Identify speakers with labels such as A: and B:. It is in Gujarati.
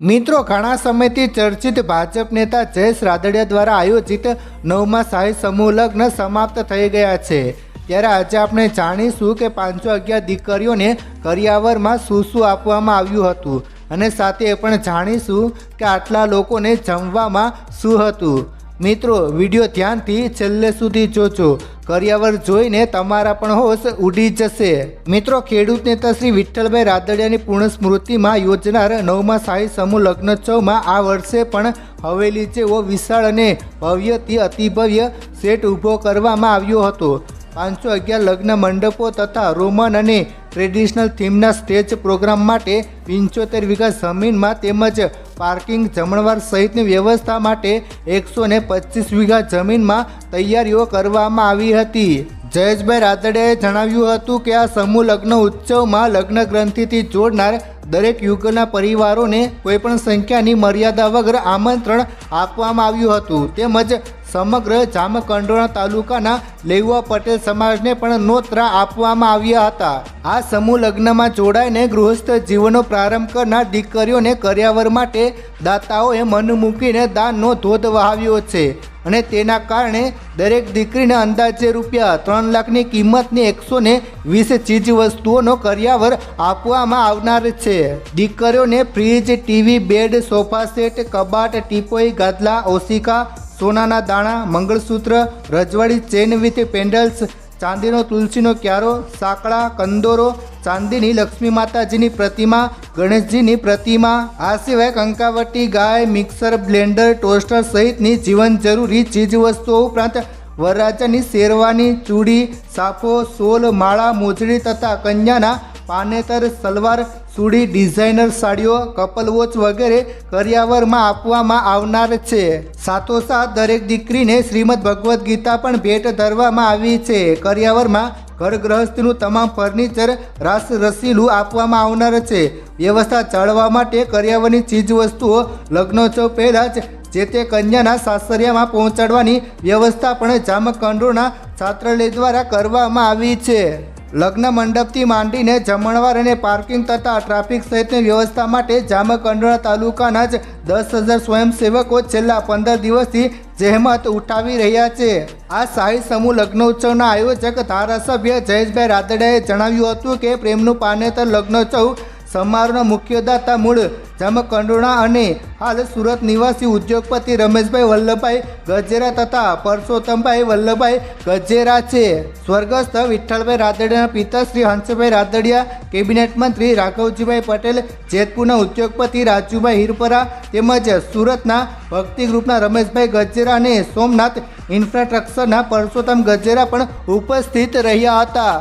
A: મિત્રો, ઘણા સમયથી ચર્ચિત ભાજપ નેતા જયેશ રાદડિયા દ્વારા આયોજિત નવમા શાહી સમૂહ લગ્ન સમાપ્ત થઈ ગયા છે. ત્યારે આજે આપણે જાણીશું કે પાંચસો અગિયાર દીકરીઓને કરિયાવરમાં શું શું આપવામાં આવ્યું હતું અને સાથે એ પણ જાણીશું કે આટલા લોકોને જમવામાં શું હતું. મિત્રો, વીડિયો ધ્યાનથી છેલ્લે સુધી જોજો. કરિયાવર જોઈને તમારા પણ હોશ ઉડી જશે. મિત્રો, ખેડૂત નેતા શ્રી વિઠ્ઠલભાઈ રાદડિયાની પૂર્ણ સ્મૃતિમાં યોજનાર નવમા શાહી સમૂહ લગ્નોત્સવમાં આ વર્ષે પણ હવેલી જેવો વિશાળ અને ભવ્યથી અતિભવ્ય સેટ ઊભો કરવામાં આવ્યો હતો. પાંચસો અગિયાર લગ્ન મંડપો તથા રોમન અને ટ્રેડિશનલ થીમના સ્ટેજ પ્રોગ્રામ માટે પંચોતેર વીઘા જમીનમાં તેમજ પાર્કિંગ જમણવાર સહિતની વ્યવસ્થા માટે એકસો ને પચીસ વીઘા જમીનમાં તૈયારીઓ કરવામાં આવી હતી. જયેશભાઈ રાદડિયાએ જણાવ્યું હતું કે આ સમૂહ લગ્ન ઉત્સવમાં લગ્ન ગ્રંથિથી જોડનાર દરેક યુગના પરિવારોને કોઈપણ સંખ્યાની મર્યાદા વગર આમંત્રણ આપવામાં આવ્યું હતું. તેમજ સમગ્ર જામકંડોળા તાલુકાના લેઉવા પટેલ સમાજને પણ નોતરા આપવામાં આવ્યા હતા. આ સમૂહ લગ્નમાં જોડાઈને ગૃહસ્થ જીવનનો પ્રારંભ કરનાર દીકરીઓને કર્યાવર માટે દાતાઓએ મન મૂકીને દાનનો ધોધ વહાવ્યો છે અને તેના કારણે દરેક દીકરીને અંદાજે રૂપિયા ત્રણ લાખની કિંમતની એકસો ને વીસ ચીજ વસ્તુઓનો કર્યાવર આપવામાં આવનાર છે. દીકરીઓને fridge, TV, bed, sofa set, કબાટ, ટીપોઈ, ગાદલા, ઓશિકા સોનાના દાણા, મંગળસૂત્ર, રજવાડી ચેન વિથ પેન્ડલ્સ, ચાંદીનો તુલસીનો ક્યારો, સાંકળા, કંદોરો, ચાંદીની લક્ષ્મી માતાજીની પ્રતિમા, ગણેશજીની પ્રતિમા, આ સિવાય કંકાવટી ગાય, મિક્સર, બ્લેન્ડર, ટોસ્ટર સહિતની જીવન જરૂરી ચીજવસ્તુઓ ઉપરાંત વરરાજાની શેરવાની ચૂડી, સાફો, સોલ, માળા, મોજડી તથા કન્યાના પાનેતર, સલવાર સુડી ડિઝાઇનર સાડીઓ કપલ વોચ વગેરે કરિયાવરમાં આપવામાં આવનાર છે. સાથોસાથ દરેક દીકરીને શ્રીમદ ભગવદ્ ગીતા પણ ભેટ ધરવામાં આવી છે. કરિયાવરમાં ઘર ગૃહસ્થનું તમામ ફર્નિચર, રાસ રસીલું આપવામાં આવનાર છે. વ્યવસ્થા જાળવવા માટે કરિયાવરની ચીજવસ્તુઓ, લગ્નોત્સવ પહેલાં જ જે તે કન્યાના સાસરિયામાં પહોંચાડવાની વ્યવસ્થા પણ જામકંડોના છાત્રાલય દ્વારા કરવામાં આવી છે. લગ્ન મંડપથી માંડીને જમણવાર અને પાર્કિંગ તથા ટ્રાફિક સહિતની વ્યવસ્થા માટે જામકંડોળા તાલુકાના જ દસ હજાર સ્વયંસેવકો છેલ્લા પંદર દિવસથી જહેમત ઉઠાવી રહ્યા છે. આ શાહી સમૂહ લગ્નોત્સવના આયોજક ધારાસભ્ય જયેશભાઈ રાદડિયાએ જણાવ્યું હતું કે પ્રેમનું પાનેતર લગ્નોત્સવ સમારોહના મુખ્ય મૂળ જામકંડોળા અને હાલ સુરત નિવાસી ઉદ્યોગપતિ રમેશભાઈ વલ્લભભાઈ ગજેરા તથા પરસોત્તમભાઈ વલ્લભભાઈ ગજેરા છે. સ્વર્ગસ્થ વિઠ્ઠલભાઈ રાદડિયાના પિતા શ્રી હંસભાઈ રાદડિયા, કેબિનેટ મંત્રી રાઘવજીભાઈ પટેલ, જેતપુરના ઉદ્યોગપતિ રાજુભાઈ હિરપરા તેમજ સુરતના ભક્તિ ગ્રુપના રમેશભાઈ ગજેરા અને સોમનાથ ઇન્ફ્રાસ્ટ્રક્ચરના પરસોત્તમ ગજેરા પણ ઉપસ્થિત રહ્યા હતા.